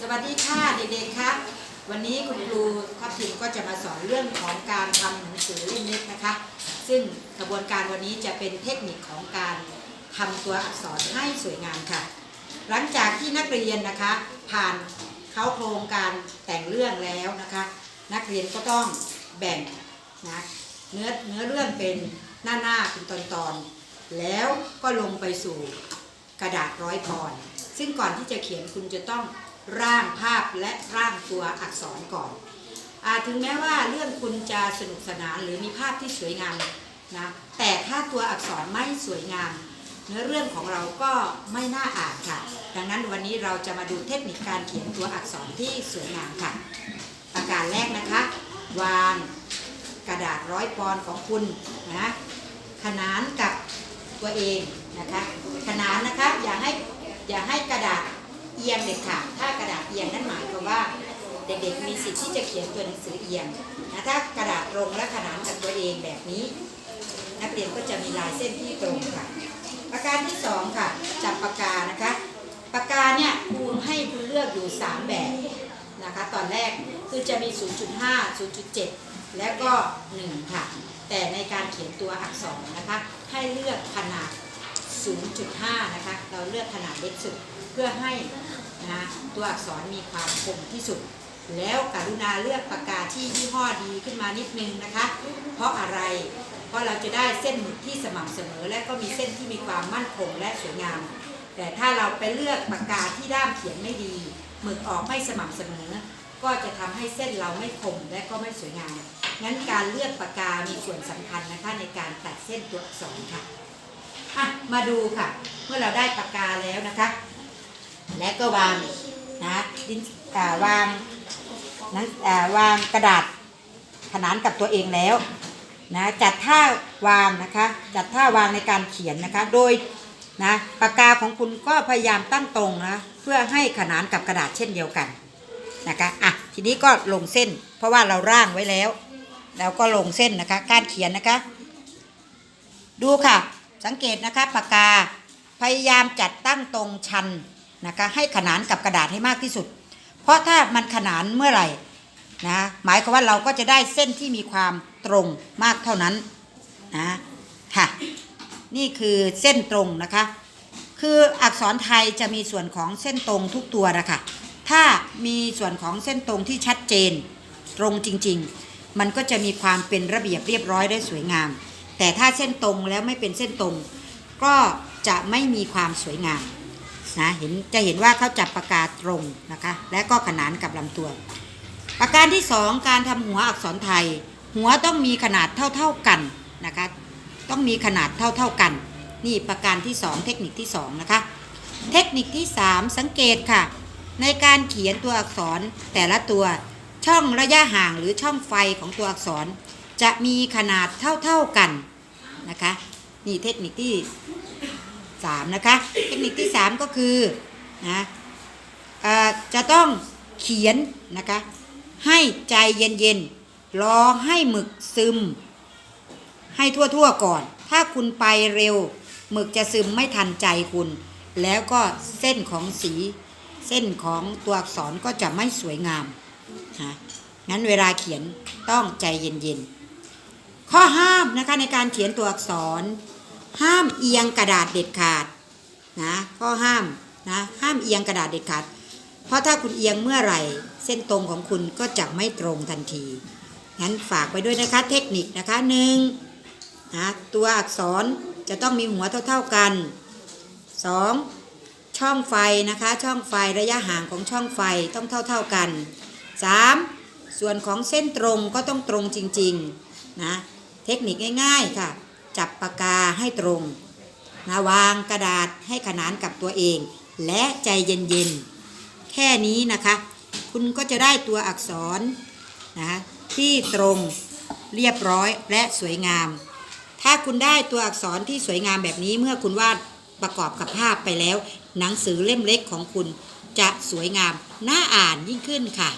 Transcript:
สวัสดีค่ะเด็กๆครับ วันนี้คุณครูทัพทิมก็จะมาสอนเรื่องของการทำหนังสือเล่มเล็กนะคะ ซึ่งกระบวนการวันนี้จะเป็นเทคนิคของการทำตัวอักษรให้สวยงามค่ะ หลังจากที่นักเรียนนะคะ ผ่านเข้าโครงการแต่งเรื่องแล้วนะคะ นักเรียนก็ต้องแบ่งนะเนื้อเนื้อเรื่องเป็นหน้าหน้าๆเป็นตอนตอนๆแล้วก็ลงไปสู่กระดาษร้อยปอน ซึ่งก่อนที่จะเขียนคุณจะต้องร่างภาพและร่างตัวอักษรก่อนอถึงแม้ว่าเรื่องคุณจะสนุกสนานหรือมีภาพที่สวยงามนะแต่ถ้าตัวอักษรไม่สวยงาม เนื้อเรื่องของเราก็ไม่น่าอ่านค่ะ ดังนั้นวันนี้เราจะมาดูเทคนิคการเขียนตัวอักษรที่สวยงามค่ะประการแรกนะคะ วางกระดาษร้อยปอนของคุณนะขนานกับตัวเองนะคะขนานนะคะอย่าให้ อย่าให้กระดาษเอียงเด็ดขาดถ้ากระดาษเอียงนั่นหมายความว่าเด็กๆมีสิทธิ์ที่จะเขียนตัวหนังสือเอียงนะถ้ากระดาษตรงและขนานกับตัวเองแบบนี้ นักเรียนก็จะมีลายเส้นที่ตรงค่ะ ประการที่สองค่ะจับปากกานะคะปากกาเนี่ยครูให้คุณเลือกอยู่ 3 แบบนะคะตอนแรกคือจะมี 0.5 0.7 และก็ 1 ค่ะ แต่ในการเขียนตัวอักษรนะคะให้เลือกขนาด 0.5 นะคะ เราเลือกขนาดเล็กสุดเพื่อให้นะตัวอักษรมีความคมที่สุด แล้วกรุณาเลือกปากกาที่ยี่ห้อดีขึ้นมานิดนึงนะคะ เพราะอะไร เพราะเราจะได้เส้นหมึกที่สม่ำเสมอ และก็มีเส้นที่มีความมั่นคงและสวยงาม แต่ถ้าเราไปเลือกปากกาที่ด้ามเขียนไม่ดีหมึกออกไม่สม่ำเสมอ ก็จะทำให้เส้นเราไม่คมและก็ไม่สวยงามงั้นการเลือกปากกามีส่วนสำคัญนะคะในการตัดเส้นตัวอักษรค่ะ อะมาดูค่ะ เมื่อเราได้ปากกาแล้วนะคะ และก็วางนะดินอ่วางนั้นอ่วางกระดาษขนานกับตัวเองแล้วนะจัดท่าวางนะคะ จัดท่าวางในการเขียนนะคะ โดยนะปากกาของคุณก็พยายามตั้งตรงนะเพื่อให้ขนานกับกระดาษเช่นเดียวกันนะคะอะทีนี้ก็ลงเส้น เพราะว่าเราร่างไว้แล้ว แล้วก็ลงเส้นนะคะ การเขียนนะคะ ดูค่ะ สังเกตนะคะปากกาพยายามจัดตั้งตรงชันนะคะให้ขนานกับกระดาษให้มากที่สุด เพราะถ้ามันขนานเมื่อไหร่นะหมายความว่าเราก็จะได้เส้นที่มีความตรงมากเท่านั้นนะค่ะนี่คือเส้นตรงนะคะ คืออักษรไทยจะมีส่วนของเส้นตรงทุกตัวนะคะถ้ามีส่วนของเส้นตรงที่ชัดเจนตรงจริง ๆ มันก็จะมีความเป็นระเบียบเรียบร้อยได้สวยงาม แต่ถ้าเส้นตรงแล้วไม่เป็นเส้นตรง ก็จะไม่มีความสวยงามนะเห็นจะเห็นว่าเขาจับปากกาตรงนะคะและก็ขนานกับลำตัว ประการที่สองการทำหัวอักษรไทย หัวต้องมีขนาดเท่าๆกันนะคะต้องมีขนาดเท่าๆกัน นี่ประการที่สองเทคนิคที่สองนะคะเทคนิคที่สามสังเกตค่ะ ในการเขียนตัวอักษรแต่ละตัวช่องระยะห่างหรือช่องไฟของตัวอักษร จะมีขนาดเท่าๆกัน นะคะนี่เทคนิคที่สามนะคะเทคนิคที่สามก็คือนะจะต้องเขียนนะคะให้ใจเย็นๆรอให้หมึกซึม ให้ทั่วๆก่อน ถ้าคุณไปเร็ว หมึกจะซึมไม่ทันใจคุณ แล้วก็เส้นของสีเส้นของตัวอักษรก็จะไม่สวยงามนะงั้นเวลาเขียนต้องใจเย็นๆ ข้อห้ามนะคะในการเขียนตัวอักษร ห้ามเอียงกระดาษเด็ดขาดนะข้อห้ามนะห้ามเอียงกระดาษเด็ดขาด เพราะถ้าคุณเอียงเมื่อไหร่ เส้นตรงของคุณก็จะไม่ตรงทันทีงั้นฝากไว้ด้วยนะคะเทคนิคนะคะหนึ่งนะตัวอักษรจะต้องมีหัวเท่า ๆกัน 2. ช่องไฟนะคะ ช่องไฟระยะห่างของช่องไฟต้องเท่า ๆกัน 3. ส่วนของเส้นตรงก็ต้องตรงจริง ๆ นะ เทคนิคง่ายๆค่ะ จับปากกาให้ตรงนะวางกระดาษให้ขนานกับตัวเอง และใจเย็นๆ แค่นี้นะคะ คุณก็จะได้ตัวอักษรนะที่ตรงเรียบร้อยและสวยงาม ถ้าคุณได้ตัวอักษรที่สวยงามแบบนี้เมื่อคุณวาดประกอบกับภาพไปแล้ว หนังสือเล่มเล็กของคุณจะสวยงามน่าอ่านยิ่งขึ้นค่ะ